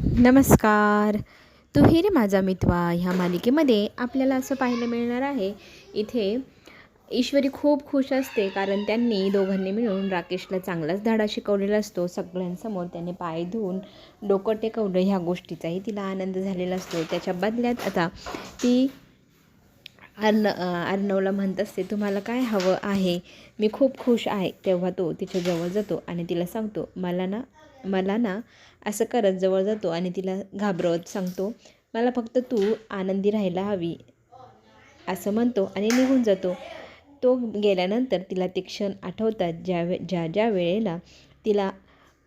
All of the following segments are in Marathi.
नमस्कार. तू रे माझा मितवा ह्या मालिकेमध्ये आपल्याला असं पाहायला मिळणार आहे इथे ईश्वरी खूप खुश असते कारण त्यांनी दोघांनी मिळून राकेशला चांगलाच धडा शिकवलेला असतो. सगळ्यांसमोर त्याने पाय धुवून डोकं टेकवलं ह्या गोष्टीचाही तिला आनंद झालेला असतो. त्याच्या बदल्यात आता ती अर्न अर्णवला म्हणत असते तुम्हाला काय हवं आहे? मी खूप खुश आहे. तेव्हा तो तिच्याजवळ जातो आणि तिला सांगतो मला ना मला ना असं करत जवळ जातो आणि तिला घाबरवत सांगतो मला फक्त तू आनंदी राहायला हवी असं म्हणतो आणि निघून जातो. तो गेल्यानंतर तिला ते क्षण आठवतात ज्या वे ज्या ज्या वेळेला तिला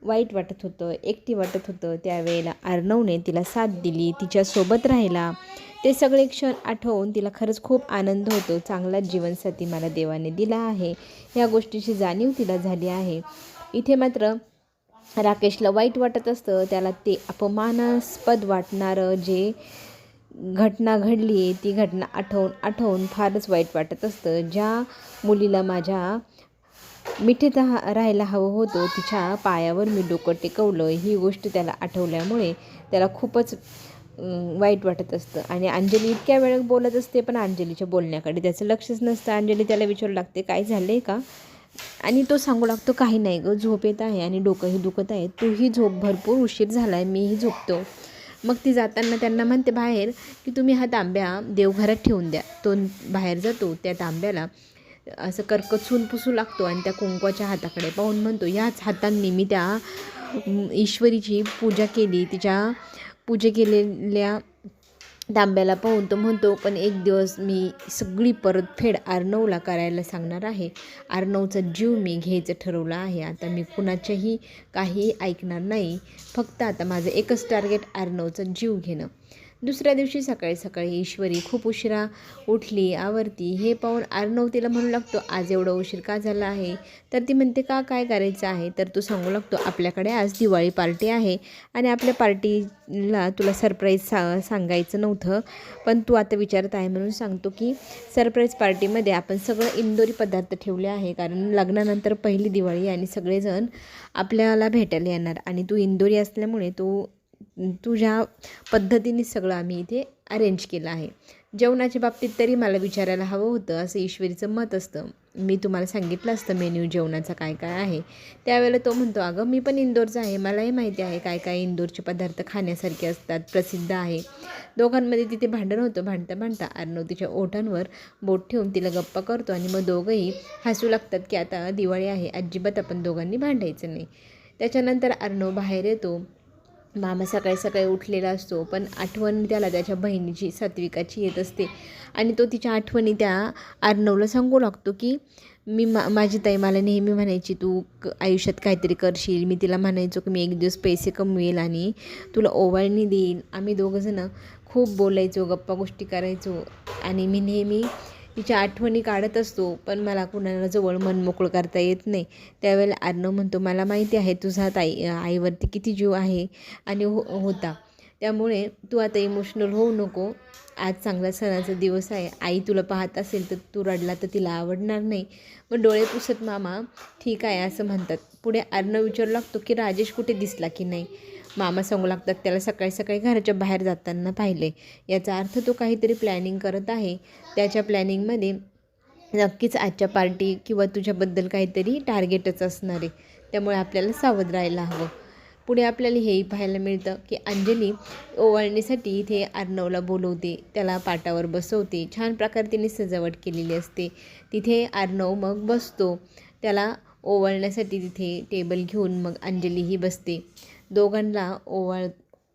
वाईट वाटत होतं एकटी वाटत होतं त्यावेळेला अर्णवने तिला साथ दिली तिच्यासोबत राहिला. ते सगळे क्षण आठवून तिला खरंच खूप आनंद होतो. चांगलाच जीवनसाथी मला देवाने दिला आहे. ह्या गोष्टीची जाणीव तिला झाली आहे. इथे मात्र राकेशला वाईट वाटत असतं. त्याला ते अपमानास्पद वाटणारं जे घटना घडली आहे ती घटना आठवून आठवून फारच वाईट वाटत असतं. ज्या मुलीला माझ्या मिठीत हा राहायला हवं होतं तिच्या पायावर मी डोकं टेकवलं. ही गोष्ट त्याला आठवल्यामुळे त्याला खूपच वाईट वाटत असतं. आणि अंजली इतक्या वेळ बोलत असते पण अंजलीच्या बोलण्याकडे त्याचं लक्षच नसतं. अंजली त्याला विचारू लागते काय झालं आहे का? आणि तो सांगू लागतो काही नाही गं झोप येत आहे आणि डोकंही दुखत आहे. तूही झोप भरपूर उशीर झाला आहे मीही झोपतो. मग ती जाताना त्यांना म्हणते बाहेर की तुम्ही हा तांब्या देवघरात ठेवून द्या. तो बाहेर जातो त्या तांब्याला असं कर्कचून पुसू लागतो आणि त्या कुंकवाच्या हाताकडे पाहून म्हणतो याच हातांनी मी त्या ईश्वरीची पूजा केली तिच्या पूजे केलेल्या तांब्याला पाहून तो म्हणतो पण एक दिवस मी सगळी परतफेड आर्नवला करायला सांगणार आहे. आर्नवचा जीव मी घ्यायचं ठरवलं आहे. आता मी कुणाच्याही काही ऐकणार नाही. फक्त आता माझं एकच टार्गेट आर्नवचा जीव घेणं. दुसऱ्या दिवशी सकाळी सकाळी ईश्वरी खूप उशिरा उठली आवरती. हे पाहून आर्नव तिला म्हणू लागतो आज एवढं उशीर का झाला आहे? तर ती म्हणते का काय करायचं आहे? तर तू सांगू लागतो आपल्याकडे आज दिवाळी पार्टी आहे आणि आपल्या पार्टीला तुला सरप्राईज सा सांगायचं नव्हतं. पण तू आता विचारत आहे म्हणून सांगतो की सरप्राईज पार्टीमध्ये आपण सगळं इंदोरी पदार्थ ठेवले आहे. कारण लग्नानंतर पहिली दिवाळी आणि सगळेजण आपल्याला भेटायला येणार आणि तू इंदोरी असल्यामुळे तू तुझ्या पद्धतीने सगळं आम्ही इथे अरेंज केलं आहे. जेवणाच्या बाबतीत तरी मला विचारायला हवं होतं असं ईश्वरीचं मत असतं. मी तुम्हाला सांगितलं असतं मेन्यू जेवणाचा काय काय आहे. त्यावेळेला तो म्हणतो अगं मी पण इंदोरचा आहे. मलाही माहिती आहे काय काय इंदोरचे पदार्थ खाण्यासारखे असतात प्रसिद्ध आहे. दोघांमध्ये तिथे भांडण होतं भांडता भांडता अर्णव तिच्या ओठांवर बोट ठेवून तिला गप्पा करतो आणि मग दोघंही हसू लागतात की आता दिवाळी आहे अजिबात आपण दोघांनी भांडायचं नाही. त्याच्यानंतर अर्णव बाहेर येतो. मामा सकाळी सकाळी उठलेला असतो पण आठवण त्याला त्याच्या बहिणीची सात्विकाची येत असते. आणि तो तिच्या आठवणी त्या अर्णवला सांगू लागतो की मी मा माझी ताई मला नेहमी म्हणायची तू क आयुष्यात काहीतरी करशील. मी तिला म्हणायचो की मी एक दिवस पैसे कमवेल आणि तुला ओवाळणी देईन. आम्ही दोघंजणं खूप बोलायचो गप्पा गोष्टी करायचो. आणि मी नेहमी तिच्या आठवणी काढत असतो पण मला कुणाला जवळ मन मोकळं करता येत नाही. त्यावेळेला अर्णव म्हणतो मला माहिती आहे तुझा ताई आईवरती किती जीव आहे आणि हो होता. त्यामुळे तू आता इमोशनल होऊ नको. आज चांगला सणाचा दिवस आहे. आई तुला पाहत असेल तर तू रडला तर तिला आवडणार नाही. मग डोळे पुसत मामा ठीक आहे असं म्हणतात. पुढे अर्णव विचारू लागतो की राजेश कुठे दिसला की नाही. मामा सांगू लागतात त्याला सकाळी सकाळी घराच्या बाहेर जाताना पाहिले. याचा अर्थ तो काहीतरी प्लॅनिंग करत आहे. त्याच्या प्लॅनिंगमध्ये नक्कीच आजच्या पार्टी किंवा तुझ्याबद्दल काहीतरी टार्गेटच असणार आहे. त्यामुळे आपल्याला सावध राहायला हवं. पुढे आपल्याला हेही पाहायला मिळतं की अंजली ओवाळणीसाठी इथे अर्णवला बोलवते. त्याला पाटावर बसवते. छान प्रकारे तिने सजावट केलेली असते. तिथे अर्णव मग बसतो. त्याला ओवाळण्यासाठी तिथे टेबल घेऊन मग अंजलीही बसते. दोघांना ओवाळ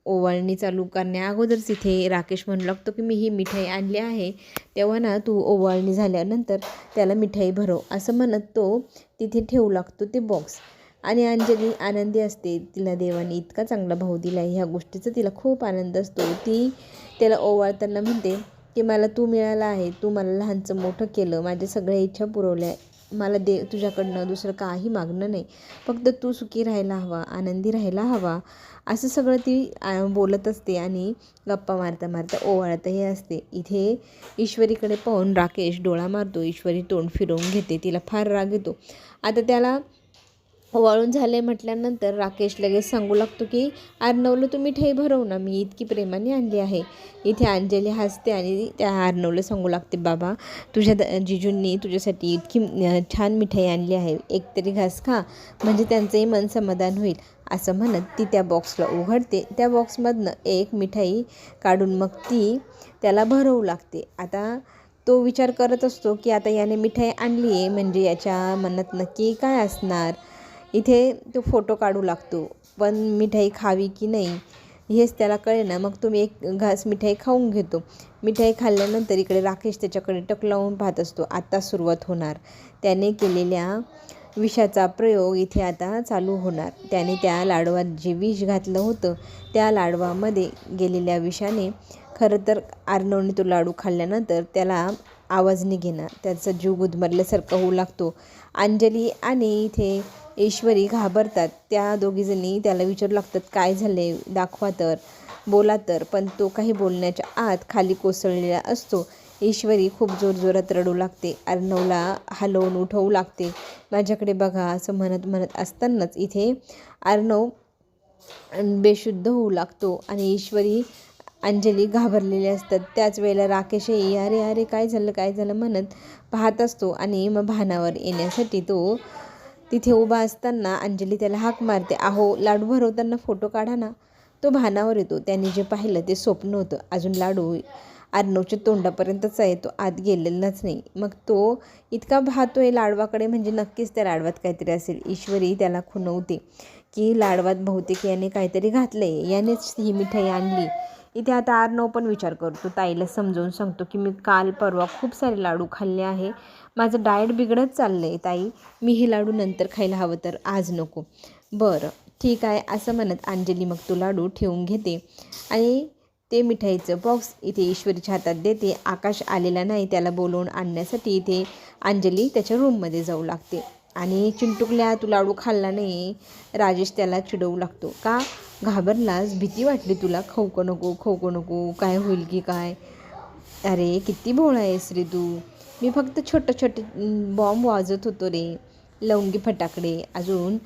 ओवाळणी चालू करण्याअगोदर तिथे इथे राकेश म्हणू लागतो की मी ही मिठाई आणली आहे. तेव्हा ना तू ओवाळणी झाल्यानंतर त्याला मिठाई भरव. असं म्हणत तो तिथे ठेवू लागतो ते बॉक्स आणि अंजली आनंदी असते. तिला देवाने इतका चांगला भाऊ दिला आहे ह्या गोष्टीचा तिला खूप आनंद असतो. ती त्याला ओवाळताना म्हणते की मला तू मिळाला आहे. तू मला लहानचं मोठं केलं. माझ्या सगळ्या इच्छा पुरवल्या मला दे तुझ्याकडनं दुसरं काही मागणं नाही. फक्त तू सुखी राहायला हवा आनंदी राहायला हवा असं सगळं ती बोलत असते आणि गप्पा मारता मारता ओवाळतही असते. इथे ईश्वरीकडे पाहून राकेश डोळा मारतो ईश्वरी तोंड फिरवून घेते तिला फार राग येतो. आता त्याला वाळून झाले म्हटल्यानंतर राकेश लगेच सांगू लागतो की अर्णवला तू मिठाई भरव ना मी इतकी प्रेमाने आणली आहे. इथे अंजली हसते आणि त्या अर्णवला सांगू लागते बाबा तुझ्या द जिजूंनी तुझ्यासाठी इतकी छान मिठाई आणली आहे. एक तरी घास खा म्हणजे त्यांचंही मन समाधान होईल. असं म्हणत ती त्या बॉक्सला उघडते. त्या बॉक्समधनं एक मिठाई काढून मग ती त्याला भरवू लागते. आता तो विचार करत असतो की आता याने मिठाई आणली आहे म्हणजे याच्या मनात नक्की काय असणार? इथे तो फोटो काढू लागतो पण मिठाई खावी की नाही हेच त्याला कळेना. मग तुम्ही एक घास मिठाई खाऊन घेतो. मिठाई खाल्ल्यानंतर इकडे राकेश त्याच्याकडे टक लावून पाहत असतो आत्ता सुरुवात होणार. त्याने केलेल्या विषाचा प्रयोग इथे आता चालू होणार. त्याने त्या लाडवात जे विष घातलं होतं त्या लाडवामध्ये गेलेल्या विषाने खरं तर आर्नवने तो लाडू खाल्ल्यानंतर त्याला आवाज निघेना त्याचा जीव गुदमरल्यासारखा होऊ लागतो. अंजली आणि इथे ईश्वरी घाबरतात. त्या दोघीजणी त्याला विचारू लागतात काय झाले दाखवा तर. बोला तर. पण तो काही बोलण्याच्या आत खाली कोसळलेला असतो. ईश्वरी खूप जोरजोरात रडू लागते. अर्णवला हलवून उठवू लागते. माझ्याकडे बघा असं म्हणत म्हणत असतानाच इथे अर्णव बेशुद्ध होऊ लागतो आणि ईश्वरी अंजली घाबरलेली असतात. त्याच वेळेला राकेशही अरे अरे काय झालं? काय झालं? म्हणत पाहत असतो आणि मग भानावर येण्यासाठी तो तिथे उभा असताना अंजली त्याला हाक मारते. अहो लाडू भरवताना फोटो काढा ना. तो भानावर येतो. त्याने जे पाहिलं ते स्वप्न होतं. अजून लाडू अर्णवच्या तोंडापर्यंतच आहे. तो आत गेलेलाच नाही. मग तो इतका भातो आहे लाडवाकडे म्हणजे नक्कीच त्या लाडवात काहीतरी असेल. ईश्वरी त्याला खुणवते की लाडवात बहुतेक याने काहीतरी घातलं आहे यानेच ही मिठाई आणली. इथे आता अर्णव पण विचार करतो ताईला समजावून सांगतो की मी काल परवा खूप सारे लाडू खाल्ले आहे. माझं डाएट बिघडत चाललं आहे ताई. मी हे लाडू नंतर खायला हवं तर आज नको. बरं ठीक आहे असं म्हणत अंजली मग तो लाडू ठेवून घेते. आणि ते मिठाईचं बॉक्स इथे ईश्वरीच्या हातात देते. आकाश आलेला नाही त्याला बोलवून आणण्यासाठी इथे अंजली त्याच्या रूममध्ये जाऊ लागते. आणि चिंटुकल्या तू लाडू खाल्ला नाही राजेश त्याला चिडवू लागतो. का? घाबरलास? भीती वाटली तुला? खाऊ नको खाऊ नको काय होईल की काय? अरे किती भोळा आहेस रे तू. मी फक्त छोटे छोटे बॉम्ब वाजत होतो रे. लवंगी फटाकडे. अजून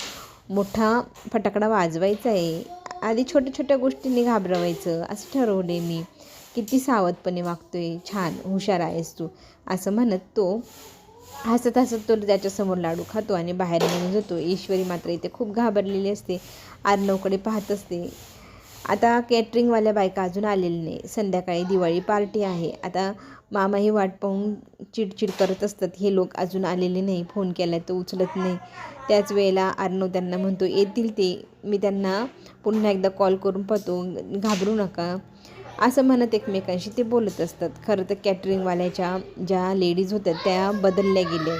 मोठा फटाकडा वाजवायचा आहे. आधी छोट्या छोट्या गोष्टींनी घाबरवायचं. असं ठरवले मी. किती सावधपणे वागतोय. छान हुशार आहेस तू. असं म्हणत तो हसत हसत तो त्याच्यासमोर लाडू खातो आणि बाहेर निघून जातो. ईश्वरी मात्र इथे खूप घाबरलेली असते. आर्नवकडे पाहत असते. आता कॅटरिंगवाल्या बायका अजून आलेल्या नाही. संध्याकाळी दिवाळी पार्टी आहे. आता मामाही वाट पाहून चिडचिड करत असतात. हे लोक अजून आलेले नाही. फोन केला तर उचलत नाही. त्याच वेळेला अर्णव त्यांना म्हणतो येतील ते. मी त्यांना पुन्हा एकदा कॉल करून पाहतो. घाबरू नका. असं म्हणत एकमेकांशी ते बोलत असतात. खरं तर कॅटरिंगवाल्याच्या ज्या लेडीज होत्या त्या बदलल्या गेल्या.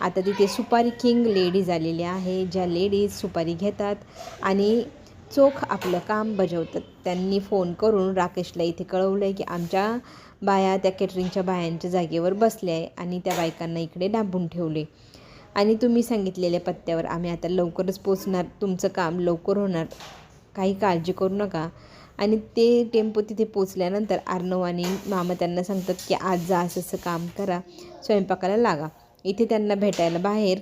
आता तिथे सुपारी किंग लेडीज आलेल्या आहे. ज्या लेडीज सुपारी घेतात आणि चोख आपलं काम बजावतात. त्यांनी फोन करून राकेशला इथे कळवलं आहे की आमच्या बाया त्या कॅटरिंगच्या बायांच्या जागेवर बसल्या आहे आणि त्या बायकांना इकडे डांबून ठेवले. आणि तुम्ही सांगितलेल्या पत्त्यावर आम्ही आता लवकरच पोचणार. तुमचं काम लवकर होणार. काही काळजी करू नका. आणि ते टेम्पो तिथे पोचल्यानंतर आर्णव आणि मामा त्यांना सांगतात की आज जा असं असं काम करा स्वयंपाकाला लागा. इथे त्यांना भेटायला बाहेर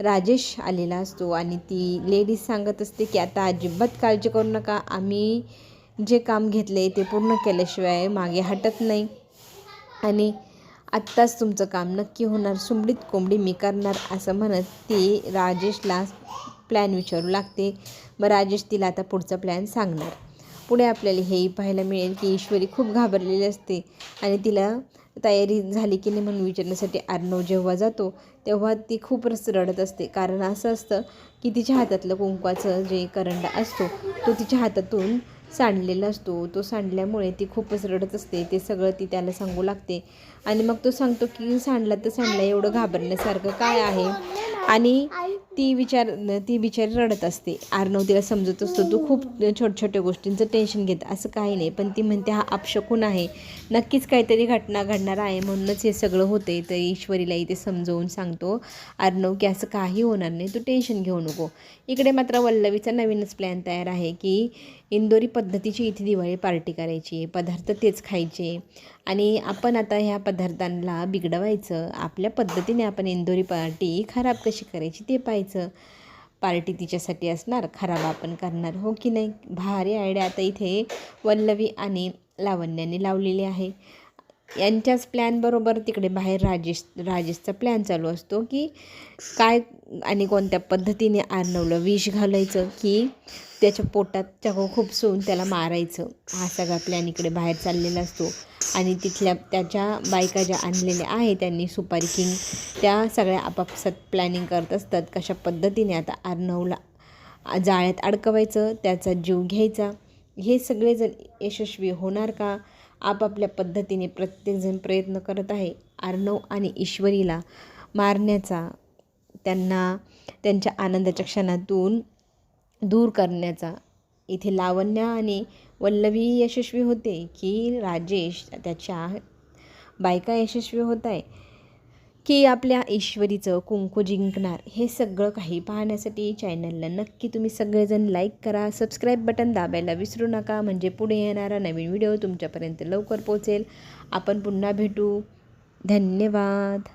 राजेश आलेला असतो आणि ती लेडीज सांगत असते की आता अजिबात काळजी करू नका आम्ही जे काम घेतले ते पूर्ण केल्याशिवाय मागे हटत नाही. आणि आत्ताच तुमचं काम नक्की होणार सुमडीत कोंबडी मी करणार असं म्हणत ती राजेशला प्लॅन विचारू लागते. मग राजेश तिला आता पुढचा प्लॅन सांगणार. पुढे आपल्याला हेही पाहायला मिळेल की ईश्वरी खूप घाबरलेली असते आणि तिला तयारी झाली की नाही म्हणून विचारण्यासाठी अर्णव जेव्हा जातो तेव्हा ती खूप रस रडत असते. कारण असं असतं की तिच्या हातातलं कुंकवाचं जे करंडा असतो तो तिच्या हातातून सांडलेला असतो. तो सांडल्यामुळे ती खूपच रडत असते. ते सगळं ती त्याला सांगू लागते. आणि मग तो सांगतो की सांडला तर सांडला एवढं घाबरण्यासारखं काय आहे? आणि ती विचार ती बिचारी रडत असते. आर्नव तिला समजत असतो तू खूप छोट्या छोट्या गोष्टींचं टेन्शन घेत असं काही नाही. पण ती म्हणते हा अपशकून आहे. नक्कीच काहीतरी घटना घडणार आहे म्हणूनच हे सगळं होते तर ईश्वरीला इथे समजवून सांगतो अर्णव की असं काही होणार नाही. तू टेन्शन घेऊ नको. इकडे मात्र वल्लवीचा नवीनच प्लॅन तयार आहे की इंदोरी पद्धतीची इथे दिवाळी पार्टी करायची. पदार्थ तेच खायचे. आणि आपण आता ह्या पदार्थांना बिघडवायचं. आपल्या पद्धतीने आपण इंदोरी पार्टी खराब कशी करायची ते पाहिजे पाहायचं पार्टी तिच्यासाठी असणार? खराब आपण करणार हो की नाही? भारी आयडिया आता इथे वल्लवी आणि लावण्याने लावलेली आहे. यांच्याच प्लॅनबरोबर तिकडे बाहेर राजेश राजेशचा प्लॅन चालू असतो की काय आणि कोणत्या पद्धतीने आर्नवलं विष घालायचं की त्याच्या पोटात चाकू खुपसून त्याला मारायचं. हा सगळा प्लॅन इकडे बाहेर चाललेला असतो. आणि तिथल्या त्याच्या बायका ज्या आणलेल्या आहे त्यांनी सुपारी किंग त्या सगळ्या आपापसात प्लॅनिंग करत असतात कशा पद्धतीने आता आर्नवला जाळ्यात अडकवायचं त्याचा जीव घ्यायचा. हे सगळेजण यशस्वी होणार का? आपापल्या पद्धतीने प्रत्येकजण प्रयत्न करत आहे. आर्णव आणि ईश्वरीला मारण्याचा त्यांना त्यांच्या आनंदाच्या क्षणातून दूर करण्याचा. इथे लावण्या आणि वल्लवी यशस्वी होते की राजेश त्याच्या बायका यशस्वी होत आहे. की आपल्या ईश्वरीचं कुंकू जिंकणार हे सगळं काही पाहण्यासाठी चॅनलला नक्की तुम्ही सगळेजण लाईक करा. सबस्क्राईब बटन दाबायला विसरू नका. म्हणजे पुढे येणारा नवीन व्हिडिओ तुमच्यापर्यंत लवकर पोचेल आपण पुन्हा भेटू. धन्यवाद.